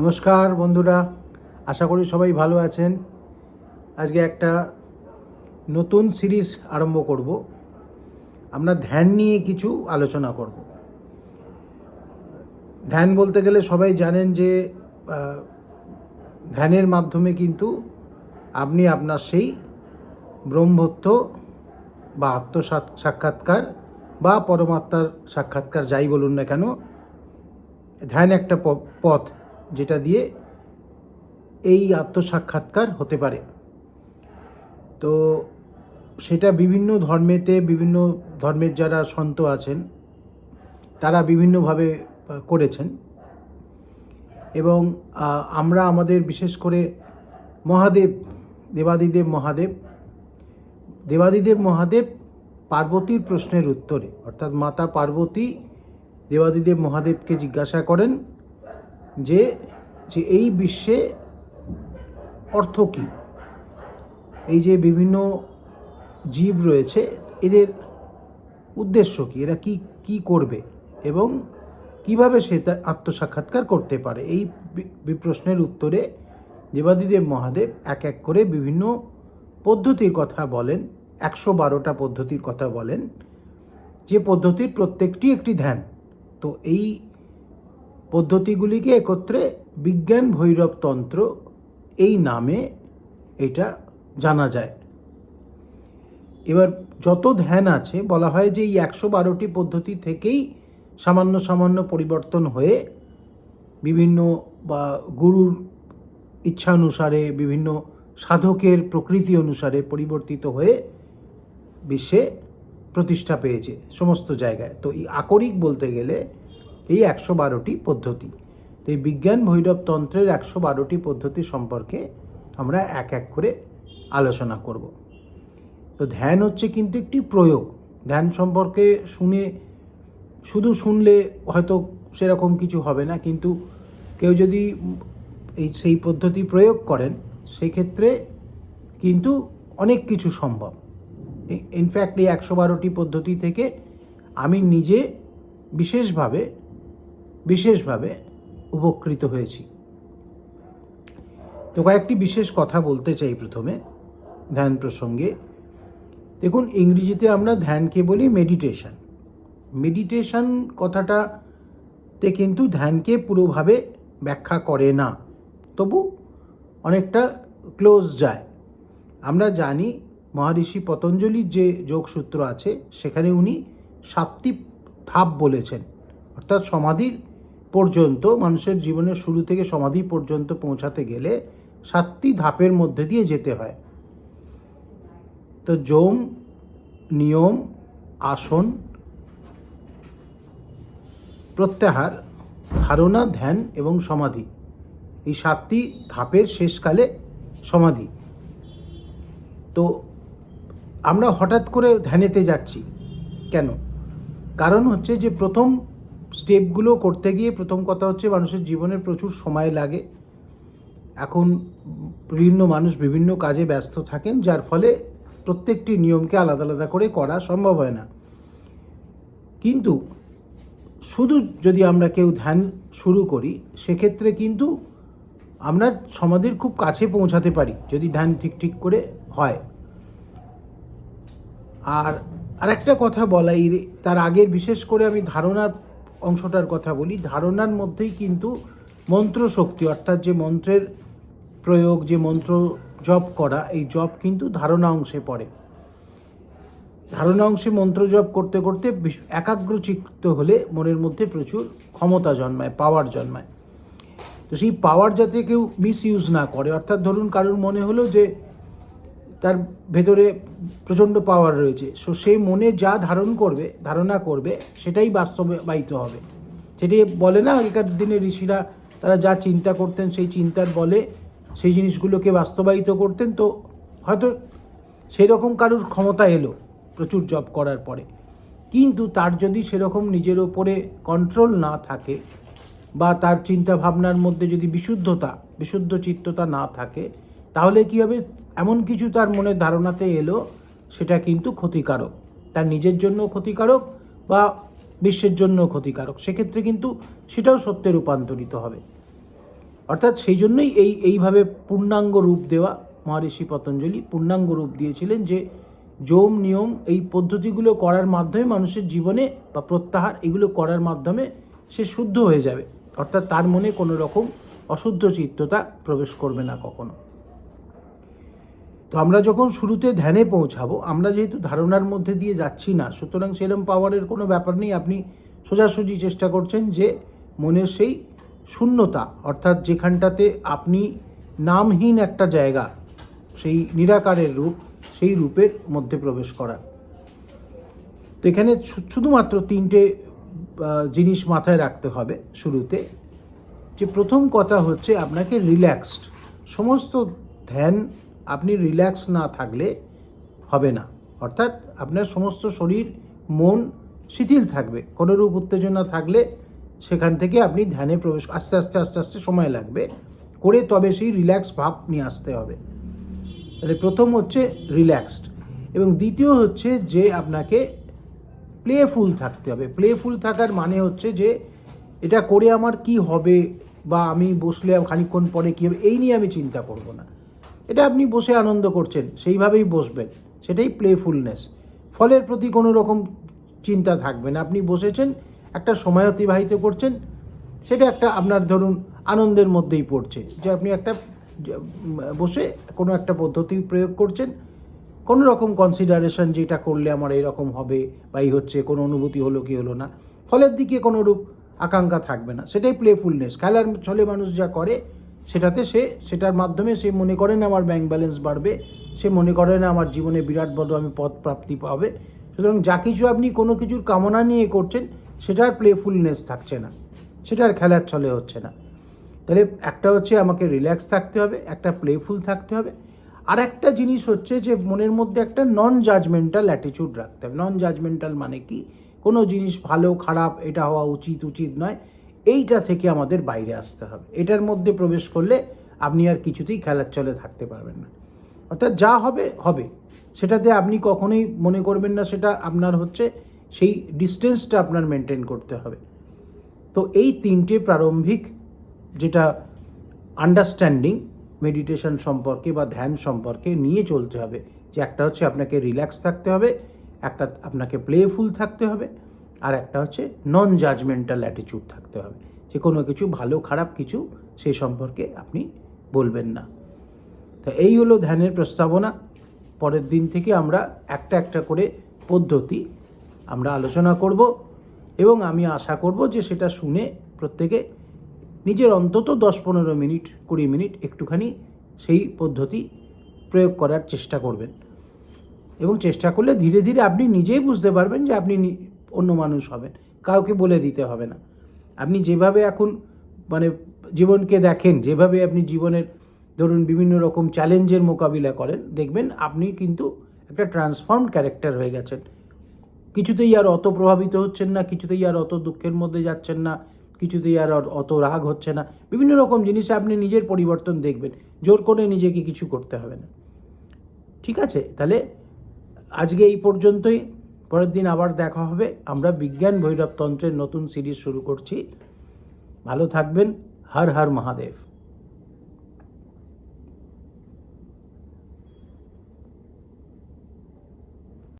নমস্কার বন্ধুরা, আশা করি সবাই ভালো আছেন। আজকে একটা নতুন সিরিজ আরম্ভ করব। আমরা ধ্যান নিয়ে কিছু আলোচনা করব। ধ্যান বলতে গেলে সবাই জানেন যে ধ্যানের মাধ্যমে কিন্তু আপনি আপনার সেই ব্রহ্মত্ব বা আত্মসাৎ সাক্ষাৎকার বা পরমাত্মার সাক্ষাৎকার, যাই বলুন না কেন, ধ্যান একটা পথ। যেটা দিয়ে এই আত্মসাক্ষাৎকার হতে পারে। তো সেটা বিভিন্ন ধর্মেতে বিভিন্ন ধর্মের যারা সন্ত আছেন, তারা বিভিন্নভাবে করেছেন। এবং আমরা আমাদের বিশেষ করে মহাদেব, দেবাদিদেব মহাদেব দেবাদিদেব মহাদেব পার্বতীর প্রশ্নের উত্তরে, অর্থাৎ মাতা পার্বতী দেবাদিদেব মহাদেবকে জিজ্ঞাসা করেন যে যে এই বিশ্বে অর্থ কী? এই যে বিভিন্ন জীব রয়েছে, এদের উদ্দেশ্য কী? এরা কি কি করবে? এবং কীভাবে সে তা আত্মসাক্ষাৎকার করতে পারে? এই বি- বি- প্রশ্নের উত্তরে দেবাদিদেব মহাদেব এক এক করে বিভিন্ন পদ্ধতির কথা বলেন, একশো বারোটা পদ্ধতির কথা বলেন। যে পদ্ধতির প্রত্যেকটি একটি ধ্যান। তো এই পদ্ধতিগুলিকে একত্রে বিজ্ঞান ভৈরব তন্ত্র এই নামে এটা জানা যায়। এবার যত ধ্যান আছে, বলা হয় যে এই একশো বারোটি পদ্ধতি থেকেই সামান্য সামান্য পরিবর্তন হয়ে বিভিন্ন বা গুরুর ইচ্ছা অনুসারে বিভিন্ন সাধকের প্রকৃতি অনুসারে পরিবর্তিত হয়ে বিশ্বে প্রতিষ্ঠা পেয়েছে সমস্ত জায়গায়। তো এই আকরিক বলতে গেলে এই একশো বারোটি পদ্ধতি। তো এই বিজ্ঞান ভৈরব তন্ত্রের একশো বারোটি পদ্ধতি সম্পর্কে আমরা এক এক করে আলোচনা করব। তো ধ্যান হচ্ছে কিন্তু একটি প্রয়োগ। ধ্যান সম্পর্কে শুনে, শুধু শুনলে হয়তো সেরকম কিছু হবে না, কিন্তু কেউ যদি এই, সেই পদ্ধতি প্রয়োগ করেন, সেক্ষেত্রে কিন্তু অনেক কিছু সম্ভব। ইনফ্যাক্ট এই একশো বারোটি পদ্ধতি থেকে আমি নিজে বিশেষভাবে বিশেষভাবে উপকৃত হয়েছি। তো কয়েকটি বিশেষ কথা বলতে চাই প্রথমে ধ্যান প্রসঙ্গে। দেখুন, ইংরেজিতে আমরা ধ্যানকে বলি মেডিটেশন মেডিটেশন কথাটাতে কিন্তু ধ্যানকে পুরোভাবে ব্যাখ্যা করে না। তবু অনেকটা ক্লোজ যায়। আমরা জানি মহারিষি পতঞ্জলির যে যোগসূত্র আছে, সেখানে উনি সাতটি ধাপ বলেছেন। অর্থাৎ সমাধির পর্যন্ত, মানুষের জীবনের শুরু থেকে সমাধি পর্যন্ত পৌঁছাতে গেলে সাতটি ধাপের মধ্যে দিয়ে যেতে হয়। তো যম, নিয়ম, আসন, প্রত্যাহার, ধারণা, ধ্যান এবং সমাধি। এই সাতটি ধাপের শেষকালে সমাধি। তো আমরা হঠাৎ করে ধ্যানেতে যাচ্ছি। কেন? কারণ হচ্ছে যে প্রথম স্টেপগুলো করতে গিয়ে প্রথম কথা হচ্ছে মানুষের জীবনের প্রচুর সময় লাগে। এখন বিভিন্ন মানুষ বিভিন্ন কাজে ব্যস্ত থাকেন, যার ফলে প্রত্যেকটি নিয়মকে আলাদা আলাদা করে করা সম্ভব হয় না। কিন্তু শুধু যদি আমরা কেউ ধ্যান শুরু করি, সেক্ষেত্রে কিন্তু আমরা সমাধির খুব কাছে পৌঁছাতে পারি, যদি ধ্যান ঠিক ঠিক করে হয়। আর আরেকটা কথা বলাই তার আগের বিশেষ করে আমি ধারণার অংশটার কথা বলি, ধারণার মধ্যেই কিন্তু মন্ত্র শক্তি অর্থাৎ যে মন্ত্রের প্রয়োগ, যে মন্ত্র জপ করা, এই জপ কিন্তু ধারণা অংশে পড়ে। ধারণা অংশে মন্ত্র জপ করতে করতে একাগ্রচিত্ত হলে মনের মধ্যে প্রচুর ক্ষমতা জন্মায় পাওয়ার জন্মায়। তো সেই পাওয়ার যাতে কেউ মিস ইউজ না করে, অর্থাৎ ধরুন কারোর মনে হলো যে তার ভেতরে প্রচণ্ড পাওয়ার রয়েছে। সো সে মনে যা ধারণ করবে, ধারণা করবে, সেটাই বাস্তবায়িত হবে। সেটি বলে না, আগেকার দিনে ঋষিরা তারা যা চিন্তা করতেন, সেই চিন্তার বলে সেই জিনিসগুলোকে বাস্তবায়িত করতেন। তো, হয়তো সেই রকম কারোর ক্ষমতা এলো প্রচুর জব করার পরে। কিন্তু তার যদি সেরকম নিজের ওপরে কন্ট্রোল না থাকে বা তার চিন্তা ভাবনার মধ্যে যদি বিশুদ্ধতা, বিশুদ্ধ চিত্ততা না থাকে, তাহলে কি হবে? এমন কিছু তার মনের ধারণাতে এলো, সেটা কিন্তু ক্ষতিকারক। তার নিজের জন্য ক্ষতিকারক বা বিশ্বের জন্য ক্ষতিকারক। সেক্ষেত্রে কিন্তু সেটাও সত্যে রূপান্তরিত হবে। অর্থাৎ সেই জন্যই এই, এইভাবে পূর্ণাঙ্গ রূপ দেওয়া মহর্ষি পতঞ্জলি পূর্ণাঙ্গ রূপ দিয়েছিলেন যে যোম, নিয়ম এই পদ্ধতিগুলো করার মাধ্যমে মানুষের জীবনে বা প্রত্যাহার এগুলো করার মাধ্যমে সে শুদ্ধ হয়ে যাবে। অর্থাৎ তার মনে কোনো রকম অশুদ্ধ চিত্ততা প্রবেশ করবে না কখনো। তো আমরা যখন শুরুতে ধ্যানে পৌঁছাবো, আমরা যেহেতু ধারণার মধ্যে দিয়ে যাচ্ছি না, সুতরাং সেরম পাওয়ারের কোনো ব্যাপার নেই, আপনি সোজাসুজি চেষ্টা করছেন যে মনের সেই শূন্যতা, অর্থাৎ যেখানটাতে আপনি নামহীন একটা জায়গা, সেই নিরাকারের রূপ, সেই রূপের মধ্যে প্রবেশ করা তো এখানে শুধুমাত্র তিনটে জিনিস মাথায় রাখতে হবে শুরুতে। যে প্রথম কথা হচ্ছে আপনাকে রিল্যাক্সড সমস্ত ধ্যান আপনি রিল্যাক্স না থাকলে হবে না। অর্থাৎ আপনার সমস্ত শরীর, মন শিথিল থাকবে। কোনোরূপ উত্তেজনা থাকলে সেখান থেকে আপনি ধ্যানে প্রবেশ, আস্তে আস্তে আস্তে আস্তে সময় লাগবে। করে তবে সেই রিল্যাক্স ভাব নিয়ে আসতে হবে। তাহলে প্রথম হচ্ছে রিল্যাক্সড এবং দ্বিতীয় হচ্ছে যে আপনাকে প্লেফুল থাকতে হবে। প্লেফুল থাকার মানে হচ্ছে যে এটা করে আমার কি হবে বা আমি বসলে খানিক্ষণ পরে কী হবে, এই নিয়ে আমি চিন্তা করব না। এটা আপনি বসে আনন্দ করছেন, সেইভাবেই বসবেন, সেটাই প্লেফুলনেস ফলের প্রতি কোনো রকম চিন্তা থাকবে না। আপনি বসেছেন, একটা সময় অতিবাহিত করছেন, সেটা একটা আপনার ধরুন আনন্দের মধ্যেই পড়ছে। যে আপনি একটা বসে কোনো একটা পদ্ধতি প্রয়োগ করছেন, কোনো রকম কনসিডারেশন যেটা করলে আমার এরকম হবে বা এই হচ্ছে, কোনো অনুভূতি হলো কি হলো না, ফলের দিকে কোনো রূপ আকাঙ্ক্ষা থাকবে না, সেটাই প্লেফুলনেস খেলার ছলে মানুষ যা করে সেটাতে সে, সেটার মাধ্যমে সে মনে করেন আমার ব্যাংক ব্যালেন্স বাড়বে, সে মনে করে না আমার জীবনে বিরাট বড় আমি পদ প্রাপ্তি পাবে। সুতরাং যা কিছু আপনি কোনো কিছুর কামনা নিয়ে করছেন, সেটার প্লেফুলনেস থাকছে না, সেটার খেলার ছলে হচ্ছে না। তাহলে একটা হচ্ছে আমাকে রিল্যাক্স থাকতে হবে, একটা প্লেফুল থাকতে হবে। আর একটা জিনিস হচ্ছে যে মনের মধ্যে একটা নন জাজমেন্টাল অ্যাটিটিউড রাখতে হবে। নন জাজমেন্টাল মানে কি? কোনো জিনিস ভালো, খারাপ, এটা হওয়া উচিত উচিত নয়। এইটা থেকে আমাদের বাইরে আসতে হবে। এটার মধ্যে প্রবেশ করলে আপনি আর কিছুতেই খেলার চলে থাকতে পারবেন না। অর্থাৎ যা হবে হবে। সেটাতে আপনি কখনোই মনে করবেন না, সেটা আপনার হচ্ছে সেই ডিস্টেন্সটা আপনার মেনটেন করতে হবে। তো এই তিনটে প্রারম্ভিক যেটা আন্ডারস্ট্যান্ডিং মেডিটেশন সম্পর্কে বা ধ্যান সম্পর্কে নিয়ে চলতে হবে, যে একটা হচ্ছে আপনাকে রিল্যাক্স থাকতে হবে, একটা আপনাকে প্লেফুল থাকতে হবে আর একটা হচ্ছে নন জাজমেন্টাল অ্যাটিটিউড থাকতে হবে। যে কোনো কিছু ভালো, খারাপ কিছু সেই সম্পর্কে আপনি বলবেন না। তো এই হলো ধ্যানের প্রস্তাবনা। পরের দিন থেকে আমরা একটা একটা করে পদ্ধতি আমরা আলোচনা করব এবং আমি আশা করব যে সেটা শুনে প্রত্যেকে নিজের অন্তত দশ পনেরো মিনিট, কুড়ি মিনিট একটুখানি সেই পদ্ধতি প্রয়োগ করার চেষ্টা করবেন। এবং চেষ্টা করলে ধীরে ধীরে আপনি নিজেই বুঝতে পারবেন যে আপনি অন্য মানুষ হবেন। কাউকে বলে দিতে হবে না। আপনি যেভাবে এখন মানে জীবনকে দেখেন, যেভাবে আপনি জীবনের ধরুন বিভিন্ন রকম চ্যালেঞ্জের মোকাবিলা করেন, দেখবেন আপনি কিন্তু একটা ট্রান্সফর্ম ক্যারেক্টার হয়ে গেছেন। কিছুতেই আর অত প্রভাবিত হচ্ছেন না, কিছুতেই আর অত দুঃখের মধ্যে যাচ্ছেন না, কিছুতেই আর অত রাগ হচ্ছে না। বিভিন্ন রকম জিনিসে আপনি নিজের পরিবর্তন দেখবেন। জোর করে নিজেকে কিছু করতে হবে না। ঠিক আছে? তাহলে আজকে এই পর্যন্তই। পরের দিন আবার দেখা হবে। আমরা বিজ্ঞান ভৈরবতন্ত্রের নতুন সিরিজ শুরু করছি। ভালো থাকবেন। হর হর মহাদেব।